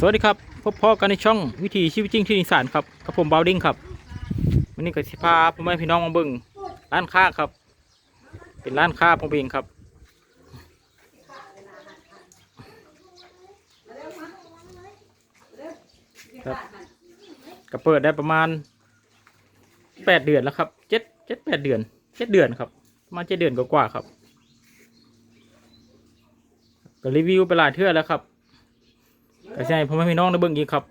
สวัสดีครับพบพ่อกันในช่องวิถีชีวิตจริงที่อีสานครับกับผมบาวดิ้งครับวันนี้ก็สิพาพ่อแม่พี่น้องมาเบิ่งร้านค้าครับ เป็นร้านค้าผมเองครับ ครับก็เปิดได้ประมาณแปดเดือนแล้วครับเจ็ดเจ็ดแปดเดือนเจ็ดเดือนครับประมาณเจ็ดเดือนกว่าๆครับก็รีวิวไปหลายเทื่อแล้วครับ ก็ใช่พ่อแม่พี่น้องได้เบิ่งอีกครับ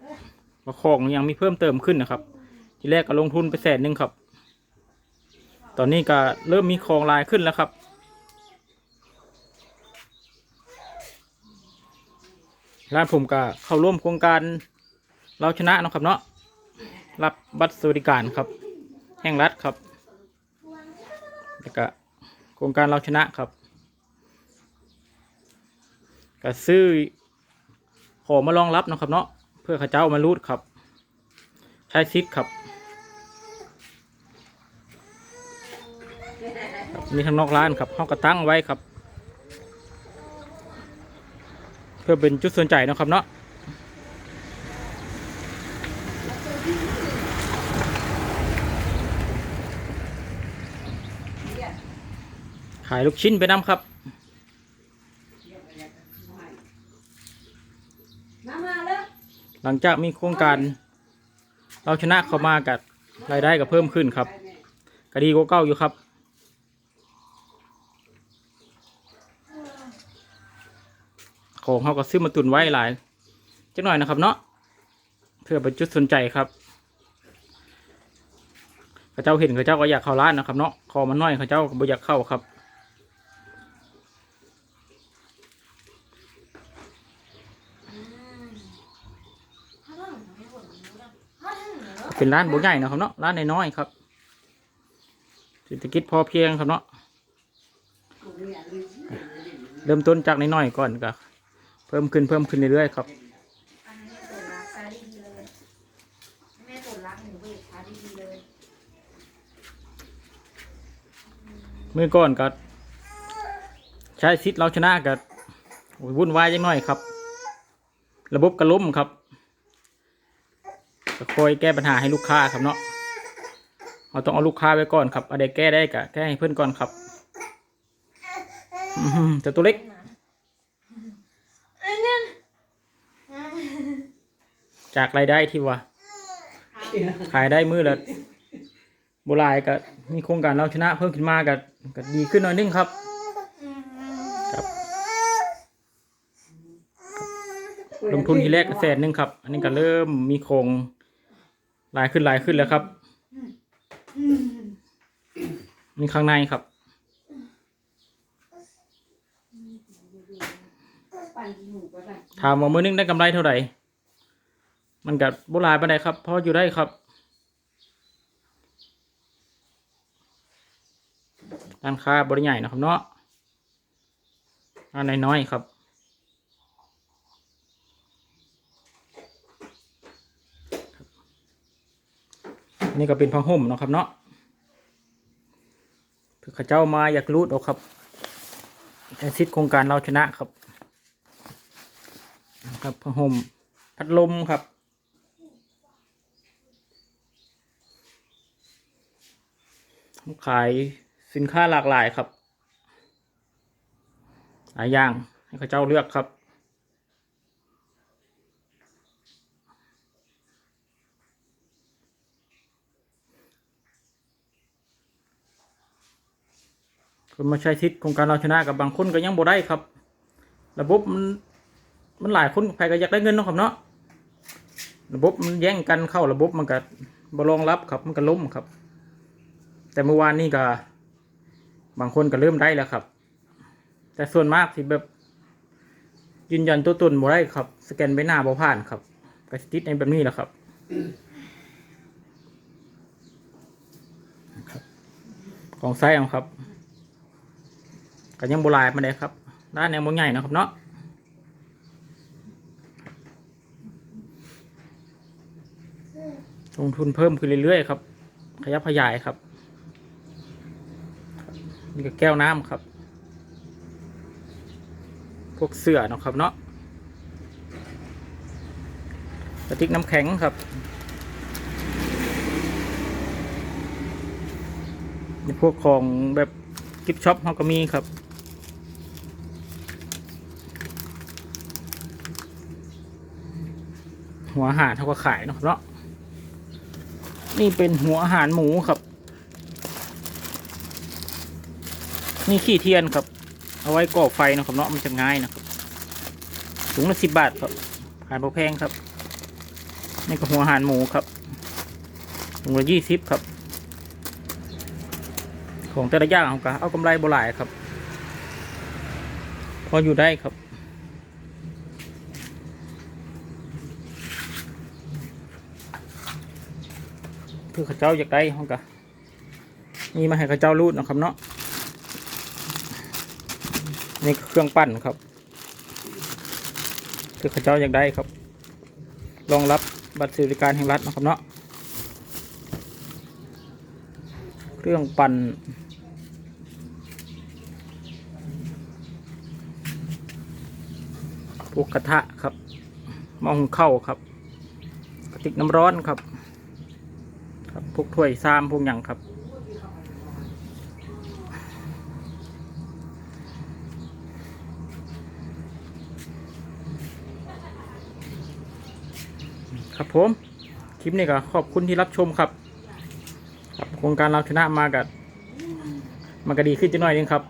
ว่าของยังมีเพิ่มเติมขึ้นนะครับ ทีแรกก็ลงทุนไปแสนหนึ่งครับ ตอนนี้ก็เริ่มมีของลายขึ้นแล้วครับร้านผมก็เข้าร่วมโครงการเราชนะนะครับเนาะรับบัตรสวัสดิการครับ แห่งรัฐครับแล้วก็โครงการเราชนะครับก็ซื้อ ขอมารองรับนะครับเนาะเพื่อข้าเจ้ามารูดครับ ใช้ซิดครับมีทางนอกร้านครับเขาก็ตั้งไว้ครับ เพื่อเป็นจุดสนใจนะครับเนาะขายลูกชิ้นไปน้ำครับ มามาแล้ว หลังจากมีโครงการเราชนะเข้ามากับรายได้ก็เพิ่มขึ้นครับก็ดีกว่าเก้าอยู่ครับ ของเขาก็ซื้อมาตุนไว้หลายจักหน่อยนะครับเนาะเพื่อเป็นจุดสนใจครับเขาเจ้าเห็นเขาเจ้าก็อยากเข้าร้านนะครับเนาะขอมันน้อยเขาเจ้าก็บ่อยากเข้าครับ เป็นร้านบุใหญ่นะครับเนาะร้านน้อยๆครับเศรษฐกิจพอเพียงครับเนาะเริ่มต้นจากน้อยๆก่อนก็เพิ่มขึ้นเพิ่มขึ้นเรื่อยๆครับเมื่อก่อนก็ใช้ซิทเราชนะก็โอ้ยวุ่นวายจังหน่อยครับ ระบบกระล้มครับ ก็คอยแก้ปัญหาให้ลูกค้าครับเนาะเราต้องเอาลูกค้าไว้ก่อนครับอะไรแก้ได้ก็แก้ให้เพื่อนก่อนครับอื้อหือแต่ตัวเล็กจากรายได้ที่ว่าขายได้มือละโบรายก็มีโครงการเราชนะเพิ่มขึ้นมาก็ก็ดีขึ้นหน่อยนึงครับครับลงทุนทีแรกก็แสนหนึ่งครับ อันนี้ก็เริ่มมีโครง ลายขึ้นลายขึ้นแล้วครับนี่ข้างในครับปั่นหนูไปปั่นถามว่ามือนึงได้กำไรเท่าไหร่ มันกับโบราณไปไหนครับพออยู่ได้ครับร้านค้าบริใหญ่นะครับเนาะร้านน้อยๆครับ นี่ก็เป็นผ้าห่มเนาะครับเนาะเผื่อเข้าเจ้ามาอยากรูดเอาครับแอซิดโครงการเราชนะครับ ครับผ้าห่มพัดลมครับขายสินค้าหลากหลายครับหลายอย่างให้เขาเจ้าเลือกครับ คนมาใช้ทิศโครงการเราชนะกับบางคนก็ยังบ่ได้ครับ ระบบมันมันหลายคนใครก็อยากได้เงินเนาะครับเนาะระบบมันแย่งกันเข้าระบบมันก็บรองรับครับมันก็ล้มครับ แต่เมื่อวานนี้ก็ บางคนก็เริ่มได้แล้วครับ แต่ส่วนมากที่แบบ ยืนยันตัวตนบ่ได้ครับ สแกนใบหน้าบ่ผ่านครับก็ติดในแบบนี้แหละครับของไซส์ครับ ก็ยังโบราณมาได้ครับด้านแนวมงใหญ่นะครับเนาะลงทุนเพิ่มขึ้นเรื่อยๆครับ ขยับขยายครับนี่ก็แก้วน้ำครับ พวกเสื้อนะครับเนาะกระติกน้ำแข็งครับพวกของแบบกิฟช็อปเขาก็มีครับ หัวอาหารเขาก็ขายเนาะเนาะนี่เป็นหัวอาหารหมูครับ นี่ขี้เทียนครับ เอาไว้ก่อไฟนะครับเนาะมันจะง่ายนะครับถุงละสิบบาทครับขายพอแพงครับ นี่ก็หัวอาหารหมูครับถุงละยี่สิบครับ ของแต่ละอย่างเขาก็เอากำไรโบหลายครับ พออยู่ได้ครับ พื่อข้าเจ้าอยากได้เขาก็มีมาให้ข้าเจ้ารูดนะครับเนาะนี่เครื่องปั้นครับเพื่อข้าเจ้าอยากได้ครับรองรับบัตรสวัสดิการแห่งรัฐนะครับเนาะเครื่องปั่นพวกกระทะครับมอหุงข้าครับ กระติกน้ำร้อนครับ พวกถ้วยซามพวกอย่างครับ ครับผม คลิปนี้ก็ขอบคุณที่รับชมครับครับโครงการเราชนะมากับมันก็ดีขึ้นจะหน่อยนึงครับ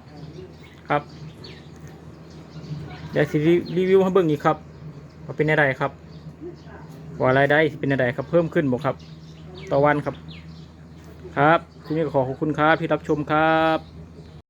ครับเดี๋ยวสิรีวิวให้เบิ่งอีกครับว่าเป็นอะไรครับว่ารายได้เป็นอะไรครับ เพิ่มขึ้นบ่ครับ ต่อวันครับ ครับที่นี้ขอขอบคุณครับที่รับชมครับ